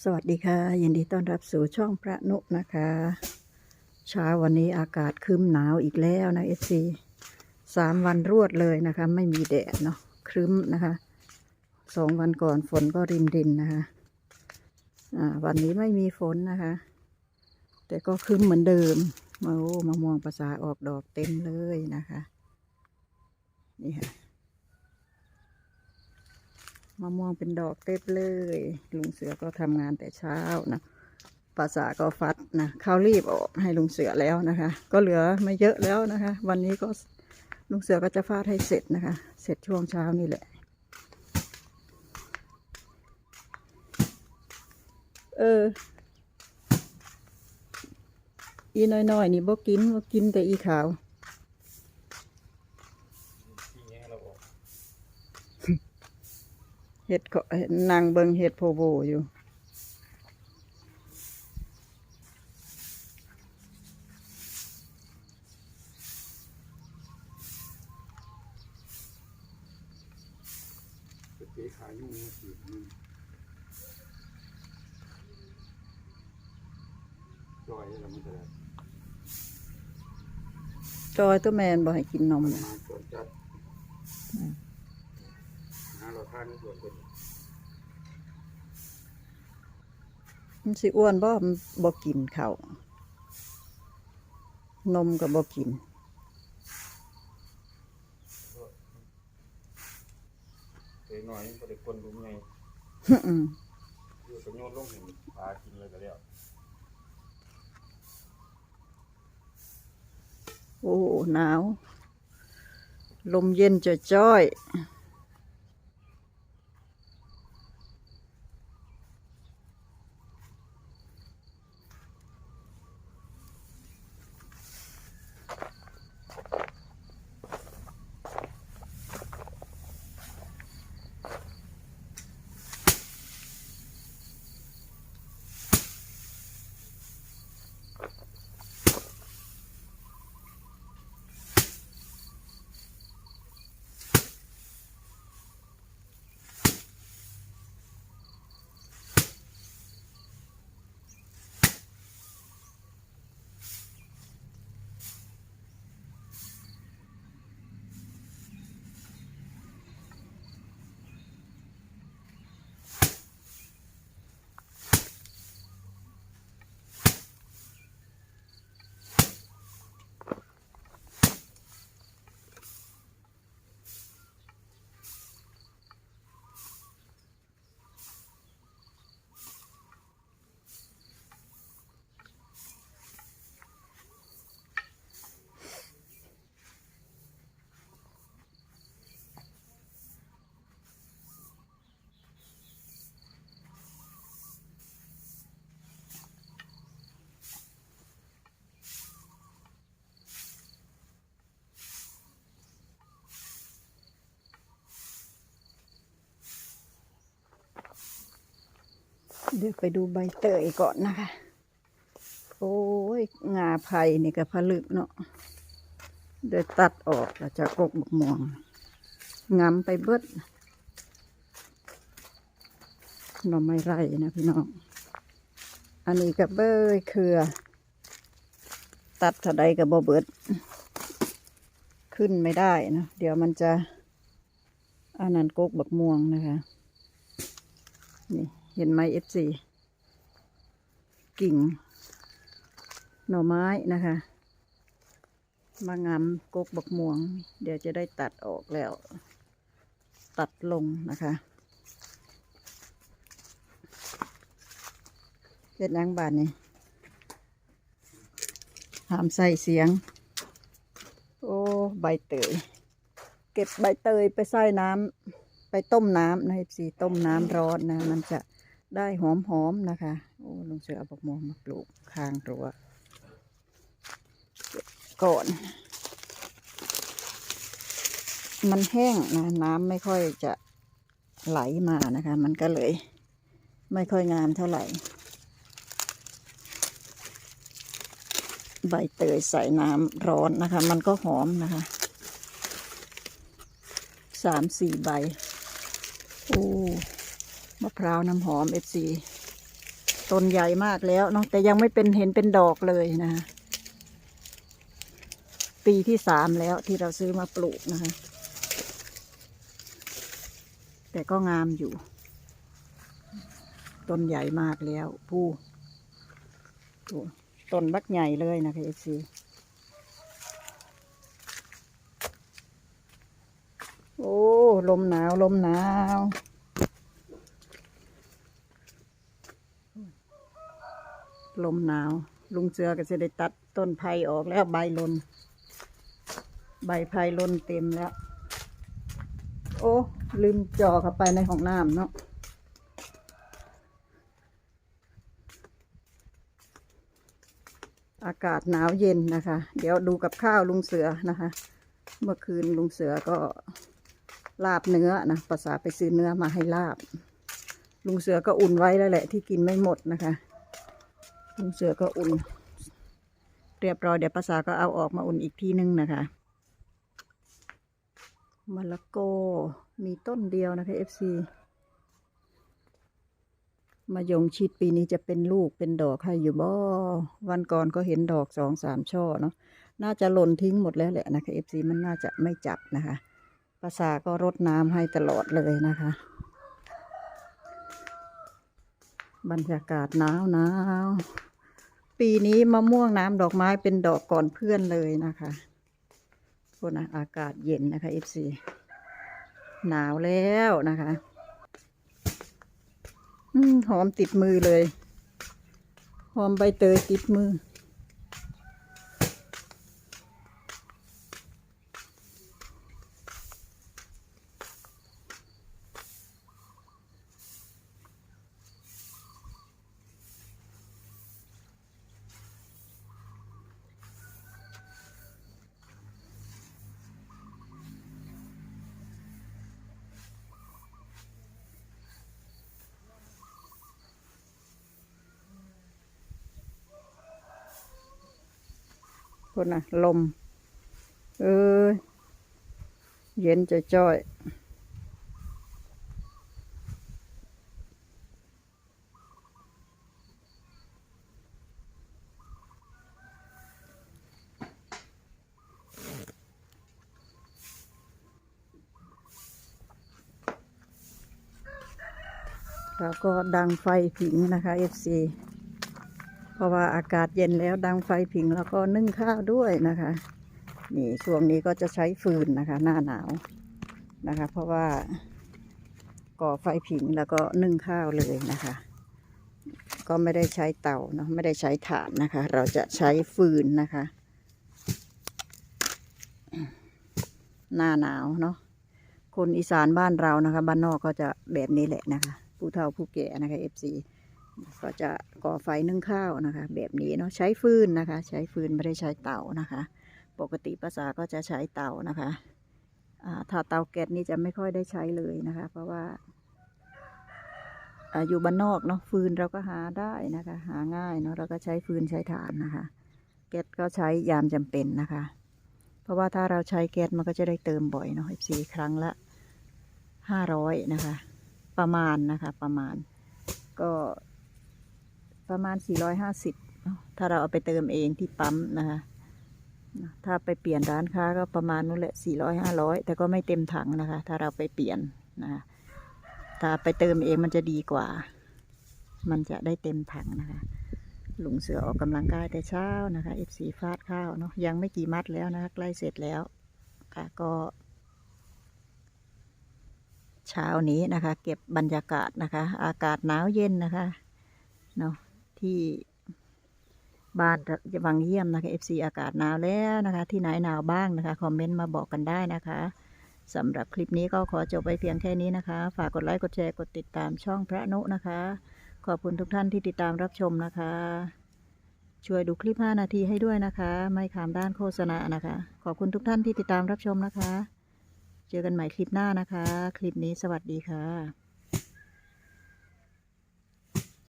สวัสดีค่ะ ยินดีต้อนรับสู่ช่องพระนุนะคะ เช้าวันนี้อากาศครึ้มหนาวอีกแล้วนะเอซีสามวันรวดเลยนะคะ ไม่มีแดดเนาะครึ้มนะคะสองวันก่อนฝนก็รินรินนะคะอ่าวันนี้ไม่มีฝนนะคะ แต่ก็ครึ้มเหมือนเดิมมาโอ้มะม่วงภาษาออกดอกเต็มเลยนะคะนี่ค่ะ มะม่วงเป็นดอกเต็มเลย ลุงเสือก็ทำงานแต่เช้านะภาษาก็ฟัดนะเขารีบออกให้ลุงเสือแล้วนะคะ ก็เหลือไม่เยอะแล้วนะคะ วันนี้ก็ลุงเสือก็จะฟาดให้เสร็จนะคะ เสร็จช่วงเช้านี่แหละ เออ อีน้อยๆนี่บ่กินบ่กินแต่อีขาว เห็ดก็เห็ดนางเบิงเห็ดโพโบอยู่ เก๋ขายยุ่งมาสิจอยแล้วมันจะจอยตัวแมนบ่ให้กินนมมาน่ะส่วนจัดหาเราทานในส่วนเป็น มันสิอ้วนบ่มันบ่กินข้าวนมก็บ่กินเก๋หน่อยก็ได้คนรู้ไงอืมอยู่กับโยนลงเห็นปลากินเลยก็แล้วโอ้หนาว ลมเย็นจะจ้อยๆ เดี๋ยวไปดูใบเตยก่อนนะคะ โอ้ย งาไผ่นี่ก็ผลึกเนาะเดี๋ยวตัดออกแล้วจะกกบกม่วงงำไปเบิดหน่อไม้ไรนะพี่น้อง อันนี้กับเบยเครือ ตัดเท่าใดกับบ่เบิด ขึ้นไม่ได้นะ เดี๋ยวมันจะอันนั้นกกบักม่วงนะคะ นี่ เห็นไหมเอฟซีกิ่ง หน่อไม้นะคะมางามกกบักม่วง เดี๋ยวจะได้ตัดออกแล้ว ตัดลงนะคะเฮ็ดหยังบานนี่หามใส่เสียง โอ้ ใบเตย เก็บใบเตยไปใส่น้ำไปต้มน้ำนะสีต้มน้ำร้อนนะ มันจะ ได้หอมๆนะคะ โอ้ลุงเสือเอาบักม่วงมาปลูกข้างรั้วก่อน มันแห้งนะน้ำไม่ค่อยจะไหลมานะคะ มันก็เลย ไม่ค่อยงามเท่าไหร่ ใบเตยใส่น้ำร้อนนะคะ มันก็หอมนะคะสามสี่ใบ โอ้ มะพร้าวน้ำหอมเอฟซีต้นใหญ่มากแล้วเนาะแต่ยังไม่เป็นเห็นเป็นดอกเลยนะ ปีที่สามแล้วที่เราซื้อมาปลูกนะคะ แต่ก็งามอยู่ ต้นใหญ่มากแล้วผู้ต้นบักใหญ่เลยนะคะเอซีโอ้ ลมหนาว ลมหนาว ลมหนาว ลุงเสือก็จะได้ตัดต้นไผ่ออกแล้วใบลน ใบไผ่ลนเต็มแล้ว โอ้ลืมจ่อเข้าไปในห้องน้ำเนาะอากาศหนาวเย็นนะคะ เดี๋ยวดูกับข้าวลุงเสือนะคะ เมื่อคืนลุงเสือก็ลาบเนื้อนะภาษาไปซื้อเนื้อมาให้ลาบ ลุงเสือก็อุ่นไว้แล้วแหละที่กินไม่หมดนะคะ ลุงเสือก็อุ่น เรียบร้อยเดี๋ยวภาษาก็เอาออกมาอุ่นอีกทีนึงนะคะมะละกมีต้นเดียวนะคะ FC มายงชิดปีนี้จะเป็นลูกเป็นดอกให้อยู่บ่วันก่อนก็เห็นดอกสองสามช่อเนาะน่าจะหล่นทิ้งหมดแล้วแหละนะคะ FC มันน่าจะไม่จับนะคะภาษาก็รดน้ำให้ตลอดเลยนะคะ บรรยากาศหนาวหนาวปีนี้มะม่วงน้ำดอกไม้เป็นดอกก่อนเพื่อนเลยนะคะพวกนะอากาศเย็นนะคะ FC หนาวแล้วนะคะอหอมติดมือเลย หอมใบเตยติดมือ คนน่ะ ลม เออเย็นจะจ้อยแล้วก็ดังไฟผิงนะคะ FC ราะว่าอากาศเย็นแล้วดังไฟผิงแล้วก็นึ่งข้าวด้วยนะคะ นี่ช่วงนี้ก็จะใช้ฟืนนะคะ หน้าหนาวนะคะ เพราะว่าก่อไฟผิงแล้วก็นึ่งข้าวเลยนะคะ ก็ไม่ได้ใช้เตาเนาะไม่ได้ใช้ถ่านนะคะ เราจะใช้ฟืนนะคะ หน้าหนาวเนาะคนอีสานบ้านเรานะคะ บ้านนอกก็จะแบบนี้แหละนะคะ ผู้เฒ่าผู้แก่นะคะเอฟซี ก็จะก่อไฟนึ่งข้าวนะคะ แบบนี้เนาะใช้ฟืนนะคะ ใช้ฟืนไม่ได้ใช้เตานะคะ ปกติภาษาก็จะใช้เตานะคะถ้าเตาแก๊สนี่จะไม่ค่อยได้ใช้เลยนะคะ เพราะว่าอาอยู่บ้านนอกเนาะฟืนเราก็หาได้นะคะ หาง่ายเนาะเราก็ใช้ฟืนใช้ถ่านนะคะ แก๊สก็ใช้ยามจำเป็นนะคะ เพราะว่าถ้าเราใช้แก๊สมันก็จะได้เติมบ่อยเนาะสี่ครั้งละห้าร้อยนะคะ ประมาณนะคะประมาณก็ ประมาณ 450เนาะถ้าเราเอาไปเติมเองที่ปั๊มนะคะถ้าไปเปลี่ยนร้านค้าก็ประมาณนู้นแหละ400 500 แต่ก็ไม่เต็มถังนะคะ ถ้าเราไปเปลี่ยนนะคะถ้าไปเติมเองมันจะดีกว่า มันจะได้เต็มถังนะคะลุงเสือออกกำลังกายแต่เช้านะคะ FC ฟาดข้าวเนาะยังไม่กี่มัดแล้วนะคะใกล้เสร็จแล้วค่ะก็ เช้านี้นะคะ เก็บบรรยากาศนะคะ อากาศหนาวเย็นนะคะเนาะ ที่บ้านวังเยี่ยมนะคะ FC อากาศหนาวแล้วนะคะ ที่ไหนหนาวบ้างนะคะ คอมเมนต์มาบอกกันได้นะคะสำหรับคลิปนี้ก็ขอจบไปเพียงแค่นี้นะคะ ฝากกดไลค์กดแชร์กดติดตามช่องพระนุนะคะ ขอบคุณทุกท่านที่ติดตามรับชมนะคะ ช่วยดูคลิป 5 นาทีให้ด้วยนะคะ ไม่ขามด้านโฆษณานะคะ ขอบคุณทุกท่านที่ติดตามรับชมนะคะ เจอกันใหม่คลิปหน้านะคะ คลิปนี้สวัสดีค่ะ